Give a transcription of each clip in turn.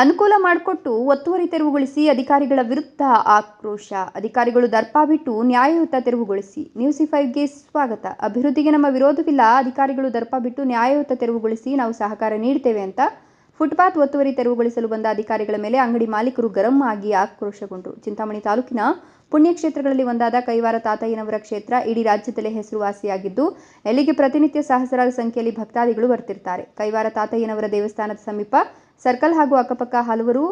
ಅನುಕೂಲ ಮಾಡಿಕೊಟ್ಟು ಒತ್ತುವರಿ ತೆರವುಗೊಳಿಸಿ ಅಧಿಕಾರಿಗಳ ವಿರುದ್ಧ ಆಕ್ರೋಶ. ಅಧಿಕಾರಿಗಳು ದರ್ಪ ಬಿಟ್ಟು ನ್ಯಾಯಯುತ ತೆರವುಗೊಳಿಸಿ. ನ್ಯೂಸಿ ಫೈವ್ಗೆ ಸ್ವಾಗತ. ಅಭಿವೃದ್ಧಿಗೆ ನಮ್ಮ ವಿರೋಧವಿಲ್ಲ. ಅಧಿಕಾರಿಗಳು ದರ್ಪ ಬಿಟ್ಟು ನ್ಯಾಯಯುತ ತೆರವುಗೊಳಿಸಿ ನಾವು ಸಹಕಾರ ನೀಡ್ತೇವೆ ಅಂತ ಫುಟ್ಪಾತ್ ಒತ್ತುವರಿ ತೆರವುಗೊಳಿಸಲು ಬಂದ ಅಧಿಕಾರಿಗಳ ಮೇಲೆ ಅಂಗಡಿ ಮಾಲೀಕರು ಗರಂ ಆಗಿ ಆಕ್ರೋಶಗೊಂಡರು ಚಿಂತಾಮಣಿ ತಾಲೂಕಿನ ಪುಣ್ಯಕ್ಷೇತ್ರಗಳಲ್ಲಿ ಒಂದಾದ ಕೈವಾರ ತಾತಯ್ಯನವರ ಕ್ಷೇತ್ರ ಇಡೀ ರಾಜ್ಯದಲ್ಲೇ ಹೆಸರುವಾಸಿಯಾಗಿದ್ದು, ಎಲ್ಲಿಗೆ ಪ್ರತಿನಿತ್ಯ ಸಹಸ್ರಾರು ಸಂಖ್ಯೆಯಲ್ಲಿ ಭಕ್ತಾದಿಗಳು ಬರ್ತಿರ್ತಾರೆ. ಕೈವಾರ ತಾತಯ್ಯನವರ ದೇವಸ್ಥಾನದ ಸಮೀಪ ಸರ್ಕಲ್ ಹಾಗೂ ಅಕ್ಕಪಕ್ಕ ಹಲವರು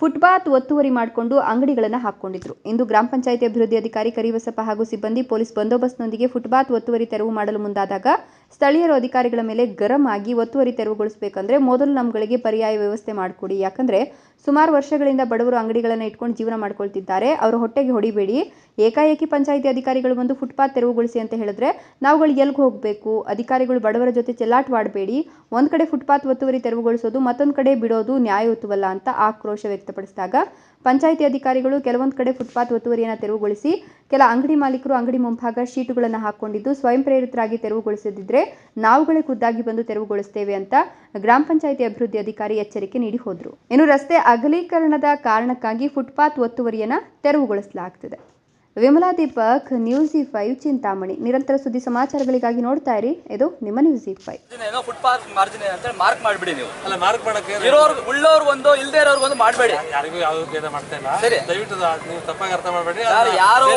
ಫುಟ್ಪಾತ್ ಒತ್ತುವರಿ ಮಾಡಿಕೊಂಡು ಅಂಗಡಿಗಳನ್ನು ಹಾಕ್ಕೊಂಡಿದ್ರು. ಇಂದು ಗ್ರಾಮ ಪಂಚಾಯಿತಿ ಅಭಿವೃದ್ಧಿ ಅಧಿಕಾರಿ ಕರಿಬಸಪ್ಪ ಹಾಗೂ ಸಿಬ್ಬಂದಿ ಪೊಲೀಸ್ ಬಂದೋಬಸ್ತ್ನೊಂದಿಗೆ ಫುಟ್ಪಾತ್ ಒತ್ತುವರಿ ತೆರವು ಮಾಡಲು ಮುಂದಾದಾಗ ಸ್ಥಳೀಯರು ಅಧಿಕಾರಿಗಳ ಮೇಲೆ ಗರಂ ಆಗಿ ಒತ್ತುವರಿ ತೆರವುಗೊಳಿಸಬೇಕಂದ್ರೆ ಮೊದಲು ನಮ್ಗಳಿಗೆ ಪರ್ಯಾಯ ವ್ಯವಸ್ಥೆ ಮಾಡಿಕೊಡಿ. ಯಾಕಂದ್ರೆ ಸುಮಾರು ವರ್ಷಗಳಿಂದ ಬಡವರು ಅಂಗಡಿಗಳನ್ನು ಇಟ್ಕೊಂಡು ಜೀವನ ಮಾಡ್ಕೊಳ್ತಿದ್ದಾರೆ. ಅವರ ಹೊಟ್ಟೆಗೆ ಹೊಡಿಬೇಡಿ. ಏಕಾಏಕಿ ಪಂಚಾಯಿತಿ ಅಧಿಕಾರಿಗಳು ಬಂದು ಫುಟ್ಪಾತ್ ತೆರವುಗೊಳಿಸಿ ಅಂತ ಹೇಳಿದ್ರೆ ನಾವುಗಳು ಎಲ್ಲಿಗೆ ಹೋಗಬೇಕು? ಅಧಿಕಾರಿಗಳು ಬಡವರ ಜೊತೆ ಚೆಲ್ಲಾಟವಾಡಬೇಡಿ ಒಂದು ಕಡೆ ಫುಟ್ಪಾತ್ ಒತ್ತುವರಿ ತೆರವುಗೊಳಿಸೋದು, ಮತ್ತೊಂದು ಕಡೆ ಬಿಡೋದು ನ್ಯಾಯಯುತವಲ್ಲ ಅಂತ ಆಕ್ರೋಶ ವ್ಯಕ್ತಪಡಿಸಿದಾಗ ಪಂಚಾಯಿತಿ ಅಧಿಕಾರಿಗಳು ಕೆಲವೊಂದು ಕಡೆ ಫುಟ್ಪಾತ್ ಒತ್ತುವರಿಯನ್ನು ತೆರವುಗೊಳಿಸಿ ಕೆಲ ಅಂಗಡಿ ಮಾಲೀಕರು ಅಂಗಡಿ ಮುಂಭಾಗ ಶೀಟುಗಳನ್ನು ಹಾಕೊಂಡಿದ್ದು ಸ್ವಯಂ ಪ್ರೇರಿತರಾಗಿ ತೆರವುಗೊಳಿಸದಿದ್ರೆ ನಾವುಗಳೇ ಖುದ್ದಾಗಿ ಬಂದು ತೆರವುಗೊಳಿಸ್ತೇವೆ ಅಂತ ಗ್ರಾಮ ಪಂಚಾಯಿತಿ ಅಭಿವೃದ್ಧಿ ಅಧಿಕಾರಿ ಎಚ್ಚರಿಕೆ ನೀಡಿ ಹೋದರು. ಇನ್ನು ರಸ್ತೆ ಅಗಲೀಕರಣದ ಕಾರಣಕ್ಕಾಗಿ ಫುಟ್ಪಾತ್ ಒತ್ತುವರಿಯನ್ನು ತೆರವುಗೊಳಿಸಲಾಗ್ತಿದೆ. Vimala Deepak news E five Chintamani. ನಿರಂತರ ಸುದ್ದಿ ಸಮಾಚಾರಗಳಿಗಾಗಿ ನೋಡ್ತಾ ಇರಿ. ಇದು ನಿಮ್ಮ ನ್ಯೂಸ್ ಇ ಫೈವ್ ಏನೋ ಫುಟ್ಪಾತ್ ಮಾರ್ಜಿನ್ ಅಂತ ಮಾರ್ಕ್ ಮಾಡ್ಬಿಡಿ ನೀವು. ಅಲ್ಲ ಮಾರ್ಕ್ ಮಾಡಕ್ಕೆ ಇರೋರು ಉಳ್ಳೋರ್ ಒಂದು ಇಲ್ದೇ ಇರೋರ್ ಒಂದು ಮಾಡಬೇಡಿ. ಯಾರಿಗೂ ಯಾವ್ದು ಭೇದ ಮಾಡ್ತಾ ಇಲ್ಲ. ಸರಿ. ದಯವಿಟ್ಟು ನೀವು ತಪ್ಪಾಗಿ ಅರ್ಥ ಮಾಡಬೇಡಿ. ಯಾರು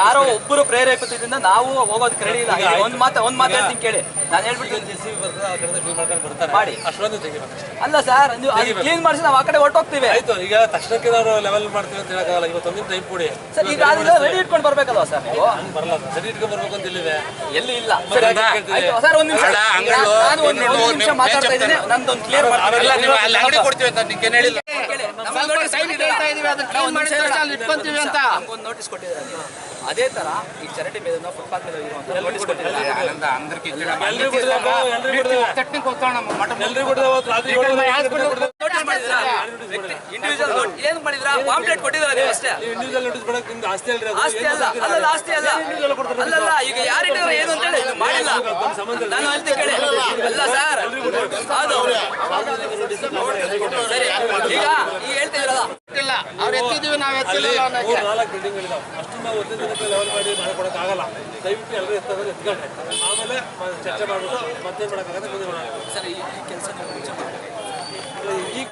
ಯಾರೋ ಒಬ್ಬರು ಪ್ರೇರೇಪಿತದಿಂದ ನಾವು ಹೋಗೋದಕ್ಕೆ ರೆಡಿ ಇಲ್ಲ. ಒಂದ್ ಮಾತು ಒಂದ್ ಮಾತು ಹೇಳ್ತೀನಿ ಕೇಳಿ. ನಾನು ಹೇಳ್ಬಿಟ್ಟು ಜೆ ಸಿ ಬರ್ತದೆ ಆ ಕಡೆ ಕ್ಲೀನ್ ಮಾಡ್ಕೊಂಡು ಬರ್ತಾರೆ. ಮಾಡಿ. ಅಷ್ಟೊಂದು ತೆಗಿಬೇಕು ಅಲ್ಲ ಸರ್ ನೀವು ಕ್ಲೀನ್ ಮಾಡಿಸಿ ನಾವು ಆ ಕಡೆ ಹೊರಟೋಗ್ತೀವಿ. ಆಯ್ತು ಈಗ ತಕ್ಷಣಕ್ಕೆ ನಾವು ಲೆವೆಲ್ ಮಾಡ್ತೀವಿ ಅಂತ ಹೇಳಕ್ಕಾಗಲ್ಲ. ಇವತ್ತೊಂದಿನ ಟೈಮ್ ಕೊಡಿ. ಸರ್ ಈಗ ರೆಡಿ ಇಟ್ಕೊಂಡು ಬರ್ಬೇಕಲ್ವಾ ಸರ್ ನೀವು? ಹಂಗ್ ಬರಲ್ಲ ಸರಿ ಇಟ್ಕೊಂಡ್ ಬರ್ಬೇಕು ಅಂತ ಇಲ್ಲಿದೆ ಎಲ್ಲಿ ಇಲ್ಲ. ಸರ್ ಒಂದ್ ನಿಮಿಷ. ನಾನು ಒಂದು ಒಂದು ನಿಮಿಷ ಮಾತಾಡ್ತಾ ಇದ್ದೀನಿ. ನಂದೊಂದು ಕ್ಲಿಯರ್ ಆಮೇಲೆ ನೀವು ಅಲ್ಲಿ ಅಂಗಡಿ ಕೊಡ್ತೀವಿ ಅಂತ ನಿಮ್ಗೆ ಹೇಳಿಲ್ಲ? ಒಂದು ನೋಟಿಸ್ ಕೊಟ್ಟಿದ್ದಾರೆ? ನೀವು ಅದೇ ತರ ಈ ಚರಂಡಿ ಮೇಲೆ ಫುಟ್ಪಾತ್ ಮೇಲೆ ನೋಟಿಸ್ ಇಂಡಿವಿಜುವಲ್ ಏನ್ ಮಾಡಿದ್ರಾ ಪಾಂಪ್ಲೆಟ್ ಕೊಟ್ಟಿದ್ದಾರೆ ನೀವು ಅಷ್ಟೇ? ನೀವು individual notice ಕೊಡಕ್ಕೆ ನಿಮ್ದು ಆಸ್ತಿ ಅಲ್ರಿ ಅದು. ಆಸ್ತಿ ಅಲ್ಲ ಅಲ್ಲಲ್ಲ ಆಸ್ತಿ ಅಲ್ಲ. ಅಲ್ಲಲ್ಲ ಈಗ ಯಾರಿಟ್ಟಿದ್ರೆ ಏನು ಅಂತ ಹೇಳಿ? ಮಾಡಿಲ್ಲ. ನಾನು ಹೇಳ್ತೀನಿ ಕೇಳಿ. ಅಲ್ಲ ಸರ್ ಅದು ಸರಿ. ಈಗ ಅವ್ರು ಎತ್ತಿದೀವಿ ನಾವು ಎತ್ತಿಲ್ಲ ಮೂರು ನಾಲ್ಕು ಬಿಲ್ಡಿಂಗ್ ಇದಾವೆ ಅಷ್ಟು ನಾವು ಒಂದೇ ದಿನಕ್ಕೆ ಲೆವೆಲ್ ಮಾಡಿ ಮಾಡ್ಕೊಡೋಕ್ಕಾಗಲ್ಲ ಆಗಲ್ಲ ದಯವಿಟ್ಟು ಎಲ್ಲರೂ ಎತ್ತಂದ್ರೆ ಎತ್ಕೊಂಡ್ರೆ. ಆಮೇಲೆ ಚರ್ಚೆ ಮಾಡ್ಬಿಟ್ಟು ಮತ್ತೆ ಮಾಡೋಕ್ಕಾಗತ್ತೆ ಮುಂದೆ ಮಾಡೋಣ ಸರ್ ಈ ಕೆಲಸ ಈ